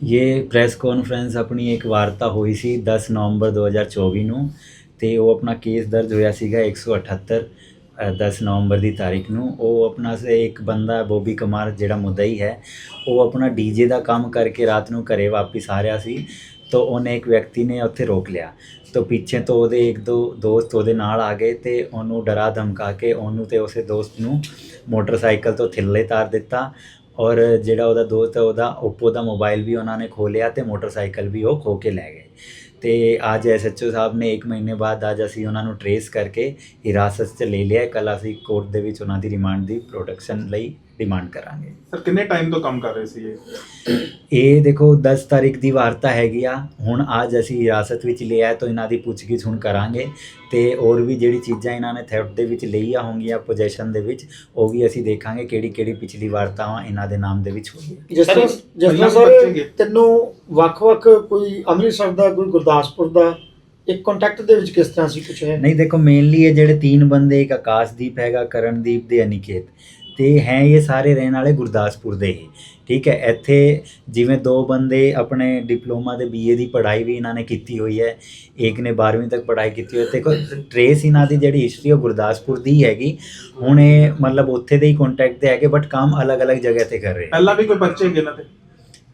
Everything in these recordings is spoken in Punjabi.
ਇਹ ਪ੍ਰੈਸ ਕਾਨਫਰੰਸ ਆਪਣੀ ਇੱਕ ਵਾਰਤਾ ਹੋਈ ਸੀ 10 ਨਵੰਬਰ 2024 ਨੂੰ ਤੇ ਉਹ ਆਪਣਾ ਕੇਸ ਦਰਜ ਹੋਇਆ ਸੀਗਾ 178 ਅ, 10 ਨਵੰਬਰ ਦੀ ਤਾਰੀਖ ਨੂੰ। ਉਹ ਆਪਣਾ ਸੇ ਇੱਕ ਬੰਦਾ ਬੋਬੀ ਕੁਮਾਰ ਜਿਹੜਾ ਮੁਦਈ ਹੈ ਉਹ ਆਪਣਾ ਡੀਜੇ ਦਾ ਕੰਮ ਕਰਕੇ ਰਾਤ ਨੂੰ ਘਰੇ ਵਾਪਿਸ ਆ ਰਿਹਾ ਸੀ ਤਾਂ ਉਹਨੇ ਇੱਕ ਵਿਅਕਤੀ ਨੇ ਉੱਥੇ ਰੋਕ ਲਿਆ। ਤਾਂ ਪਿੱਛੇ ਤੋਂ ਉਹਦੇ ਇੱਕ ਦੋ ਦੋਸਤ ਉਹਦੇ ਨਾਲ ਆ ਗਏ ਤੇ ਉਹਨੂੰ ਡਰਾ ਧਮਕਾ ਕੇ ਉਹਨੂੰ ਤੇ ਉਸੇ ਦੋਸਤ ਨੂੰ ਮੋਟਰਸਾਈਕਲ ਤੋਂ ਥੱਲੇ ਤਾਰ ਦਿੱਤਾ। ਔਰ ਜਿਹੜਾ ਉਹਦਾ ਦੋਸਤ ਹੈ, ਉਹਦਾ ਓਪੋ ਦਾ ਮੋਬਾਈਲ ਵੀ ਉਹਨਾਂ ਨੇ ਖੋਲਿਆ ਤੇ ਮੋਟਰਸਾਈਕਲ ਵੀ ਉਹ ਖੋ ਕੇ ਲੈ ਗਏ। ਤੇ ਅੱਜ ਐਸਐਚਓ ਸਾਹਿਬ ਨੇ 1 ਮਹੀਨੇ ਬਾਅਦ ਅੱਜ ਅਸੀਂ ਉਹਨਾਂ ਨੂੰ ਟਰੇਸ ਕਰਕੇ ਹਿਰਾਸਤ 'ਚ ਲੈ ਲਿਆ। ਕੱਲ ਅਸੀਂ ਕੋਰਟ ਦੇ ਵਿੱਚ ਉਹਨਾਂ ਦੀ ਰਿਮਾਂਡ ਦੀ ਪ੍ਰੋਟੈਕਸ਼ਨ ਲਈ ਡਿਮਾਂਡ ਕਰਾਂਗੇ। ਸਰ ਕਿੰਨੇ ਟਾਈਮ ਤੋਂ ਕੰਮ ਕਰ ਰਹੇ ਸੀ ਇਹ? ਇਹ ਦੇਖੋ 10 ਤਾਰੀਖ ਦੀ ਵਾਰਤਾ ਹੈਗੀ ਆ। ਹੁਣ ਅੱਜ ਅਸੀਂ ਹਿਰਾਸਤ ਵਿੱਚ ਲਿਆ ਤਾਂ ਇਹਨਾਂ ਦੀ ਪੁੱਛਗਿੱਛ ਹੁਣ ਕਰਾਂਗੇ। ਤੇ ਹੋਰ ਵੀ ਜਿਹੜੀ ਚੀਜ਼ਾਂ ਇਹਨਾਂ ਨੇ ਥੈਫਟ ਦੇ ਵਿੱਚ ਲਈਆਂ ਹੋਣਗੀਆਂ ਪੋਜੈਸ਼ਨ ਦੇ ਵਿੱਚ ਉਹ ਵੀ ਅਸੀਂ ਦੇਖਾਂਗੇ ਕਿਹੜੀ ਕਿਹੜੀ ਪਿਛਲੀ ਵਾਰਤਾਵਾਂ ਇਹਨਾਂ ਦੇ ਨਾਮ ਦੇ ਵਿੱਚ ਹੋਈਆਂ। ਜਿਸ ਸਰ, ਤਰ੍ਹਾਂ। ਤੈਨੂੰ ਵੱਖ-ਵੱਖ ਕੋਈ ਅੰਮ੍ਰਿਤਸਰ ਦਾ ਕੋਈ ਗੁਰਦਾਸਪੁਰ ਦਾ ਇੱਕ ਕੰਟੈਕਟ ਦੇ ਵਿੱਚ ਕਿਸ ਤਰ੍ਹਾਂ ਸੀ ਕੁਝ ਹੈ ਨਹੀਂ ਦੇਖੋ ਮੇਨਲੀ ਇਹ ਜਿਹੜੇ ਤਿੰਨ ਬੰਦੇ ਇੱਕ ਆਕਾਸ਼ਦੀਪ ਹੈਗਾ ਕਰਨਦੀਪ ਤੇ ਅਨਿਕੇਤ ਤੇ ਹੈ ਇਹ ਸਾਰੇ ਰਹਿਣ ਵਾਲੇ ਗੁਰਦਾਸਪੁਰ ਦੇ ਹੀ ਠੀਕ ਹੈ? ਇੱਥੇ ਜਿਵੇਂ ਦੋ ਬੰਦੇ ਆਪਣੇ ਡਿਪਲੋਮਾ ਦੇ ਬੀਏ ਦੀ ਪੜ੍ਹਾਈ ਵੀ ਇਹਨਾਂ ਨੇ ਕੀਤੀ ਹੋਈ ਹੈ ਇੱਕ ਨੇ 12ਵੀਂ ਤੱਕ ਪੜ੍ਹਾਈ ਕੀਤੀ ਹੋਈ ਹੈ ਦੇਖੋ ਟ੍ਰੇਸ ਇਹਨਾਂ ਦੀ ਜਿਹੜੀ ਹਿਸਟਰੀ ਉਹ ਗੁਰਦਾਸਪੁਰ ਦੀ ਹੀ ਹੈਗੀ ਹੁਣ ਇਹ ਮਤਲਬ ਉੱਥੇ ਦੇ ਹੀ ਕੰਟੈਕਟ ਤੇ ਹੈਗੇ ਬਟ ਕੰਮ ਅਲੱਗ-ਅਲੱਗ ਜਗ੍ਹਾ ਤੇ ਕਰ ਰਹੇ ਪਹਿਲਾਂ ਵੀ ਕੋਈ ਬੱਚੇ ਹੈਗੇ ਇਹਨਾਂ ਤੇ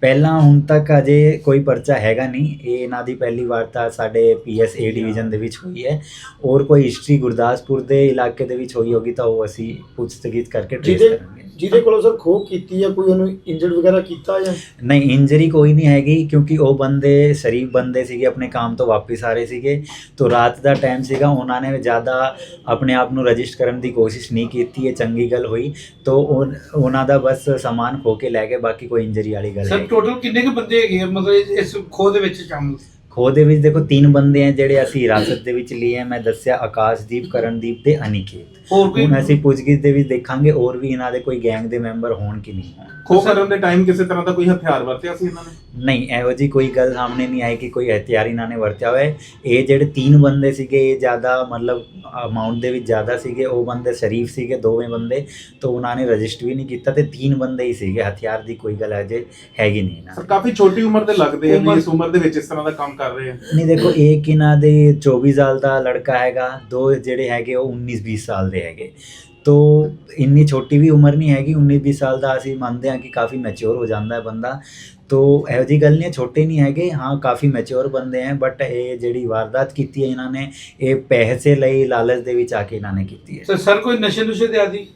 ਪਹਿਲਾਂ ਹੁਣ ਤੱਕ ਅਜੇ ਕੋਈ ਪਰਚਾ ਹੈਗਾ ਨਹੀਂ। ਇਹ ਇਹਨਾਂ ਦੀ ਪਹਿਲੀ ਵਾਰਤਾ ਸਾਡੇ ਪੀਐਸਏ ਡਿਵੀਜ਼ਨ ਦੇ ਵਿੱਚ ਹੋਈ ਹੈ। ਔਰ ਕੋਈ ਹਿਸਟਰੀ ਗੁਰਦਾਸਪੁਰ ਦੇ ਇਲਾਕੇ ਦੇ ਵਿੱਚ ਹੋਈ ਹੋਗੀ ਤਾਂ ਉਹ ਅਸੀਂ ਪੁੱਛਤਗੀਤ ਕਰਕੇ ਟ੍ਰੇਸ ਕਰਾਂਗੇ। ਜਿਹਦੇ ਕੋਲੋਂ ਸਰ ਖੋਹ ਕੀਤੀ ਹੈ ਕੋਈ ਉਹਨੂੰ ਇੰਜਰਡ ਵਗੈਰਾ ਕੀਤਾ ਜਾਂ? ਨਹੀਂ ਇੰਜਰੀ ਕੋਈ ਨਹੀਂ ਹੈਗੀ ਕਿਉਂਕਿ ਉਹ ਬੰਦੇ ਸ਼ਰੀਫ ਬੰਦੇ ਸੀਗੇ ਆਪਣੇ ਕੰਮ ਤੋਂ ਵਾਪਸ ਆ ਰਹੇ ਸੀਗੇ। ਤੋਂ ਰਾਤ ਦਾ ਟਾਈਮ ਸੀਗਾ ਉਹਨਾਂ ਨੇ ਜ਼ਿਆਦਾ ਆਪਣੇ ਆਪ ਨੂੰ ਰਜਿਸਟਰ ਕਰਨ ਦੀ ਕੋਸ਼ਿਸ਼ ਨਹੀਂ ਕੀਤੀ ਇਹ ਚੰਗੀ ਗੱਲ ਹੋਈ। ਤੋਂ ਉਹ- ਉਹਨਾਂ ਦਾ ਬਸ ਸਮਾਨ ਖੋ ਕੇ ਲੈ ਗਏ ਬਾਕੀ ਕੋਈ ਇੰਜਰੀ ਵਾਲੀ ਗੱਲ ਸਰ ਨਹੀਂ। ਟੋਟਲ ਕਿੰਨੇ ਕੁ ਬੰਦੇ ਹੈਗੇ ਆ? ਮਤਲਬ ਇਸ- ਇਸ ਖੋਹ ਦੇ ਵਿੱਚ ਸ਼ਾਮਲ? ਖੋ ਦੇ ਵਿੱਚ ਦੇਖੋ ਤਿੰਨ ਬੰਦੇ ਆ ਜਿਹੜੇ ਅਸੀਂ ਹਿਰਾਸਤ ਦੇ ਵਿੱਚ ਲਏ ਆ। ਮੈਂ ਦੱਸਿਆ ਆਕਾਸ਼ਦੀਪ ਕਰਨਦੀਪ ਤੇ ਅਨਿਕੇਤ। ਹੋਰ ਕੋਈ? ਹੁਣ ਅਸੀਂ ਪੁੱਛਗਿੱਛ ਦੇ ਵਿੱਚ ਦੇਖਾਂਗੇ ਹੋਰ ਵੀ ਇਹਨਾਂ ਦੇ ਕੋਈ ਗੈਂਗ ਦੇ ਮੈਂਬਰ ਹੋਣ ਕਿ ਨਹੀਂ ਹੋਣ। ਖੋ ਕਰਨ ਦੇ ਟਾਈਮ ਕਿਸੇ ਤਰ੍ਹਾਂ ਦਾ ਕੋਈ ਹਥਿਆਰ ਵਰਤਿਆ ਸੀ ਇਹਨਾਂ ਨੇ? ਨਹੀਂ ਇਹੋ ਜੀ ਕੋਈ ਗੱਲ ਸਾਹਮਣੇ ਨਹੀਂ ਆਈ ਕਿ ਕੋਈ ਹਥਿਆਰ ਇਹਨਾਂ ਨੇ ਵਰਤਿਆ ਹੋਇਆ। ਹੈ। ਇਹ ਜਿਹੜੇ ਤਿੰਨ ਬੰਦੇ ਸੀਗੇ ਇਹ ਜ਼ਿਆਦਾ ਮਤਲਬ ਅਮਾਉਂਟ ਦੇ ਵਿੱਚ ਜ਼ਿਆਦਾ ਸੀਗੇ। ਉਹ ਬੰਦੇ ਸ਼ਰੀਫ ਸੀਗੇ ਦੋਵੇਂ ਬੰਦੇ। ਤਾਂ ਉਹਨਾਂ ਨੇ ਰਜਿਸਟਰ ਵੀ ਨਹੀਂ ਕੀਤਾ ਤੇ ਤਿੰਨ ਬੰਦੇ ਹੀ ਸੀਗੇ। ਹਥਿਆਰ ਦੀ ਕੋਈ ਗੱਲ ਅਜੇ ਹੈਗੀ ਨਹੀਂ ਇਹਨਾਂ ਸਰ ਕਾਫੀ ਛੋਟੀ ਉਮਰ ਦੇ ਲੱਗਦੇ ਆ ਵੀ ਇਸ ਉਮਰ ਦੇ ਵਿੱਚ ਇਸ ਤਰ੍ਹਾਂ ਦਾ ਕੰਮ ਕਰ ਰਹੇ ਆ। ਨਹੀਂ ਦੇਖੋ ਇੱਕ ਇਹਨਾਂ ਦੇ 24 ਸਾਲ ਦਾ ਲੜਕਾ ਹੈਗਾ ਦੋ ਜਿਹੜੇ ਹੈਗੇ ਉਹ 19 20 ਸਾਲ ਦੇ ਹੈਗੇ। ਤੋ ਇੰਨੀ ਛੋਟੀ ਵੀ ਉਮਰ ਨਹੀਂ ਹੈਗੀ 19 20 ਸਾਲ ਦਾ ਅਸੀਂ ਮੰਨਦੇ ਹਾਂ ਕਿ ਕਾਫੀ ਮੈਚੁਰ ਹੋ ਜਾਂਦਾ ਹੈ ਬੰਦਾ। ਤੋ ਇਹੋ ਜੀ ਗੱਲ ਨਹੀਂ ਛੋਟੇ ਨਹੀਂ ਹੈਗੇ ਹਾਂ ਕਾਫੀ ਮੈਚੁਰ ਬੰਦੇ ਹੈ ਬਟ ਇਹ ਜਿਹੜੀ ਵਾਰਦਾਤ ਕੀਤੀ ਹੈ ਇਹਨਾਂ ਨੇ ਇਹ ਪੈਸੇ ਲਈ ਲਾਲਚ ਦੇ ਵਿੱਚ ਆ ਕੇ ਇਹਨਾਂ ਨੇ ਕੀਤੀ ਹੈ। ਸਰ ਸਰ ਕੋਈ ਨਸ਼ੇ ਨੁਸ਼ੇ ਦੇ ਆਦੀ?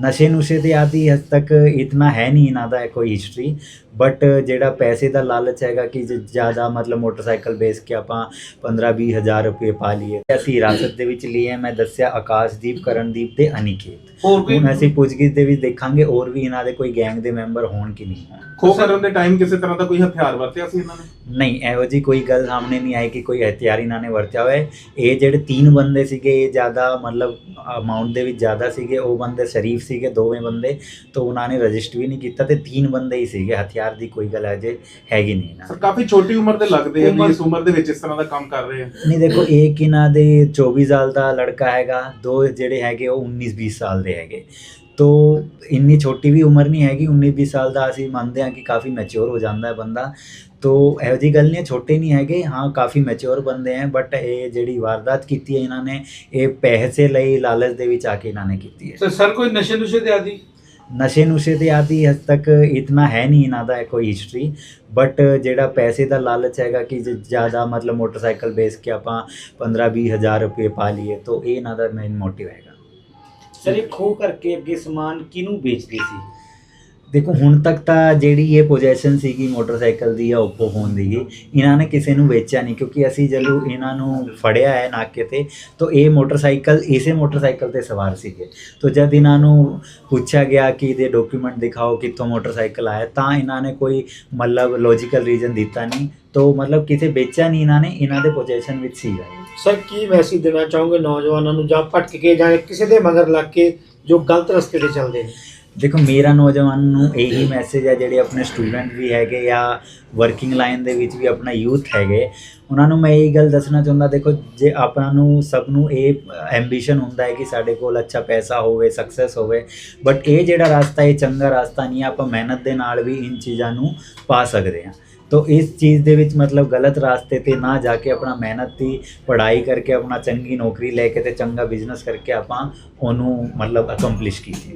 ਨਸ਼ੇ ਨੁਸ਼ੇ ਦੇ ਆਦੀ ਹੱਦ ਤੱਕ ਇਤਨਾ ਹੈ ਨਹੀਂ ਇਹਨਾਂ ਦਾ ਕੋਈ ਹਿਸਟਰੀ ਬਟ ਜਿਹੜਾ ਪੈਸੇ ਦਾ ਲਾਲਚ ਹੈਗਾ ਕਿ ਜ਼ਿਆਦਾ ਮਤਲਬ ਮੋਟਰਸਾਈਕਲ ਵੇਚ ਕੇ ਆਪਾਂ 15 20 ਹਜ਼ਾਰ ਰੁਪਏ ਪਾ ਲਈਏ ਅਸੀਂ ਹਿਰਾਸਤ ਦੇ ਵਿੱਚ ਲਏ ਮੈਂ ਦੱਸਿਆ ਆਕਾਸ਼ਦੀਪ ਕਰਨਦੀਪ ਤੇ ਅਨਿਕੇਤ। ਹੋਰ ਹੁਣ ਅਸੀਂ ਪੁੱਛਗਿੱਛ ਦੇ ਵਿੱਚ ਦੇਖਾਂਗੇ ਹੋਰ ਵੀ ਇਹਨਾਂ ਦੇ ਕੋਈ ਗੈਂਗ ਦੇ ਮੈਂਬਰ ਹੋਣ ਕਿ ਨਹੀਂ ਖੋ ਕਰਨ ਦੇ ਟਾਈਮ ਕਿਸੇ ਤਰ੍ਹਾਂ ਦਾ ਕੋਈ ਹਥਿਆਰ ਵਰਤਿਆ ਸੀ ਇਹਨਾਂ ਨੇ? ਨਹੀਂ ਇਹੋ ਜੀ ਕੋਈ ਗੱਲ ਸਾਹਮਣੇ ਨਹੀਂ ਆਈ ਕਿ ਕੋਈ ਹਥਿਆਰ ਇਹਨਾਂ ਨੇ ਵਰਤਿਆ ਹੋਇਆ। ਹੈ। ਇਹ ਜਿਹੜੇ ਤਿੰਨ ਬੰਦੇ ਸੀਗੇ ਇਹ ਜ਼ਿਆਦਾ ਮਤਲਬ ਅਮਾਉਂਟ ਦੇ ਵਿੱਚ ਜ਼ਿਆਦਾ ਸੀਗੇ ਉਹ ਬੰਦੇ ਸ਼ਰੀਫ ਸੀਗੇ ਦੋਵੇਂ ਬੰਦੇ ਤਾਂ ਉਹਨਾਂ ਨੇ ਰਜਿਸਟਰ ਵੀ ਨਹੀਂ ਕੀਤਾ ਤੇ ਤਿੰਨ ਬੰਦੇ ਹੀ ਸੀਗੇ। ਹਥਿਆਰ ਦੀ ਕੋਈ ਗੱਲ ਅਜੇ ਹੈਗੀ ਨਹੀਂ ਸਰ ਕਾਫੀ ਛੋਟੀ ਉਮਰ ਦੇ ਲੱਗਦੇ ਆ ਵੀ ਇਸ ਉਮਰ ਦੇ ਵਿੱਚ ਇਸ ਤਰ੍ਹਾਂ ਦਾ ਕੰਮ ਕਰ ਰਹੇ ਆ। ਨਹੀਂ ਦੇਖੋ ਇੱਕ ਇਹਨਾਂ ਦੇ 24 ਸਾਲ ਦਾ ਲੜਕਾ ਹੈਗਾ ਦੋ ਜਿਹੜੇ ਹੈਗੇ ਉਹ 19 20 ਸਾਲ ਦੇ ਹੈਗੇ। ਤੋ ਇੰਨੀ ਛੋਟੀ ਵੀ ਉਮਰ ਨਹੀਂ ਹੈਗੀ 19 20 ਸਾਲ ਦਾ ਅਸੀਂ ਮੰਨਦੇ ਹਾਂ ਕਿ ਕਾਫੀ ਮੈਚੁਰ ਹੋ ਜਾਂਦਾ ਹੈ ਬੰਦਾ। ਤੋ ਇਹੋ ਜੀ ਗੱਲ ਨਹੀਂ ਛੋਟੇ ਨਹੀਂ ਹੈਗੇ ਹਾਂ ਕਾਫੀ ਮੈਚੁਰ ਬੰਦੇ ਹੈ ਬਟ ਇਹ ਜਿਹੜੀ ਵਾਰਦਾਤ ਕੀਤੀ ਹੈ ਇਹਨਾਂ ਨੇ ਇਹ ਪੈਸੇ ਲਈ ਲਾਲਚ ਦੇ ਵਿੱਚ ਆ ਕੇ ਇਹਨਾਂ ਨੇ ਕੀਤੀ ਹੈ। ਸਰ ਸਰ ਕੋਈ ਨਸ਼ੇ ਨੁਸ਼ੇ ਦੇ ਆਦੀ? ਨਸ਼ੇ ਨੁਸ਼ੇ ਦੇ ਆਦੀ ਹੱਦ ਤੱਕ ਇਤਨਾ ਹੈ ਨਹੀਂ ਇਹਨਾਂ ਦਾ ਕੋਈ ਹਿਸਟਰੀ ਬਟ ਜਿਹੜਾ ਪੈਸੇ ਦਾ ਲਾਲਚ ਹੈਗਾ ਕਿ ਜ਼ਿਆਦਾ ਮਤਲਬ ਮੋਟਰਸਾਈਕਲ ਵੇਚ ਕੇ ਆਪਾਂ 15 20 ਹਜ਼ਾਰ ਰੁਪਏ ਪਾ ਲਈਏ ਤਾਂ ਇਹ ਇਹਨਾਂ ਦਾ ਮੇਨ ਮੋਟਿਵ ਹੈਗਾ। ਸਰ ਇਹ ਖੋ ਕਰਕੇ ਅੱਗੇ ਸਮਾਨ ਕਿਹਨੂੰ ਵੇਚਦੇ ਸੀ? ਦੇਖੋ, ਹੁਣ ਤੱਕ ਤਾਂ ਜਿਹੜੀ ਇਹ ਪੋਜੈਸ਼ਨ ਸੀਗੀ ਮੋਟਰਸਾਈਕਲ ਦੀ ਆ ਓਪੋ ਫੋਨ ਦੀ, ਇਹਨਾਂ ਨੇ ਕਿਸੇ ਨੂੰ ਵੇਚਿਆ ਨਹੀਂ, ਕਿਉਂਕਿ ਅਸੀਂ ਜਦੋਂ ਇਹਨਾਂ ਨੂੰ ਫੜਿਆ ਹੈ ਨਾਕੇ ਤੇ, ਤਾਂ ਇਹ ਮੋਟਰਸਾਈਕਲ ਇਸੇ ਮੋਟਰਸਾਈਕਲ ਤੇ ਸਵਾਰ ਸੀਗੇ। ਤਾਂ ਜਦ ਇਹਨਾਂ ਨੂੰ ਪੁੱਛਿਆ ਗਿਆ ਕਿ ਇਹਦੇ ਡਾਕੂਮੈਂਟ ਦਿਖਾਓ, ਕਿੱਥੋਂ ਮੋਟਰਸਾਈਕਲ ਆਇਆ, ਤਾਂ ਇਹਨਾਂ ਨੇ ਕੋਈ ਮਤਲਬ ਲੌਜੀਕਲ ਰੀਜ਼ਨ ਦਿੱਤਾ ਨਹੀਂ, ਤੋ ਮਤਲਬ ਕਿਤੇ ਵੇਚਿਆ ਨਹੀਂ ਇਹਨਾਂ ਨੇ, ਇਹਨਾਂ ਦੇ ਪੋਜੈਸ਼ਨ ਵਿੱਚ ਸੀਗਾ ਸਰ ਕੀ ਮੈਸੇਜ ਦੇਣਾ ਚਾਹੋਗੇ ਨੌਜਵਾਨਾਂ ਨੂੰ ਜਾਂ ਭਟਕ ਕੇ ਜਾਂ ਕਿਸੇ ਦੇ ਮਗਰ ਲੱਗ ਕੇ ਜੋ ਗਲਤ ਰਸਤੇ ਤੇ ਚੱਲਦੇ ਨੇ? ਦੇਖੋ, ਮੇਰਾ ਨੌਜਵਾਨ ਨੂੰ ਇਹੀ ਮੈਸੇਜ ਹੈ ਜਿਹੜੇ ਆਪਣੇ ਸਟੂਡੈਂਟ ਵੀ ਹੈਗੇ ਜਾਂ ਵਰਕਿੰਗ ਲਾਈਨ ਦੇ ਵਿੱਚ ਵੀ ਆਪਣਾ ਯੂਥ ਹੈਗੇ। ਉਹਨਾਂ ਨੂੰ ਮੈਂ ਇਹ ਗੱਲ ਦੱਸਣਾ ਚਾਹੁੰਦਾ, ਦੇਖੋ, ਜੇ ਆਪਾਂ ਨੂੰ ਸਭ ਨੂੰ ਇਹ ਐਂਬੀਸ਼ਨ ਹੁੰਦਾ ਹੈ ਕਿ ਸਾਡੇ ਕੋਲ ਅੱਛਾ ਪੈਸਾ ਹੋਵੇ ਸਕਸੈਸ ਹੋਵੇ ਬਟ ਇਹ ਜਿਹੜਾ ਰਸਤਾ, ਇਹ ਚੰਗਾ ਰਸਤਾ ਨਹੀਂ ਹੈ, ਆਪਾਂ ਮਿਹਨਤ ਦੇ ਨਾਲ ਵੀ ਇਨ ਚੀਜ਼ਾਂ ਨੂੰ ਪਾ ਸਕਦੇ ਹਾਂ। ਤੋ ਇਸ ਚੀਜ਼ ਦੇ ਵਿੱਚ ਮਤਲਬ ਗਲਤ ਰਾਸਤੇ ਤੇ ਨਾ ਜਾ ਕੇ ਆਪਣਾ ਮਿਹਨਤ ਦੀ ਪੜ੍ਹਾਈ ਕਰਕੇ ਆਪਣਾ ਚੰਗੀ ਨੌਕਰੀ ਲੈ ਕੇ ਤੇ ਚੰਗਾ ਬਿਜ਼ਨਸ ਕਰਕੇ ਆਪਾਂ ਉਹਨੂੰ ਮਤਲਬ ਅਕੰਪਲਿਸ਼ ਕੀਤੀ।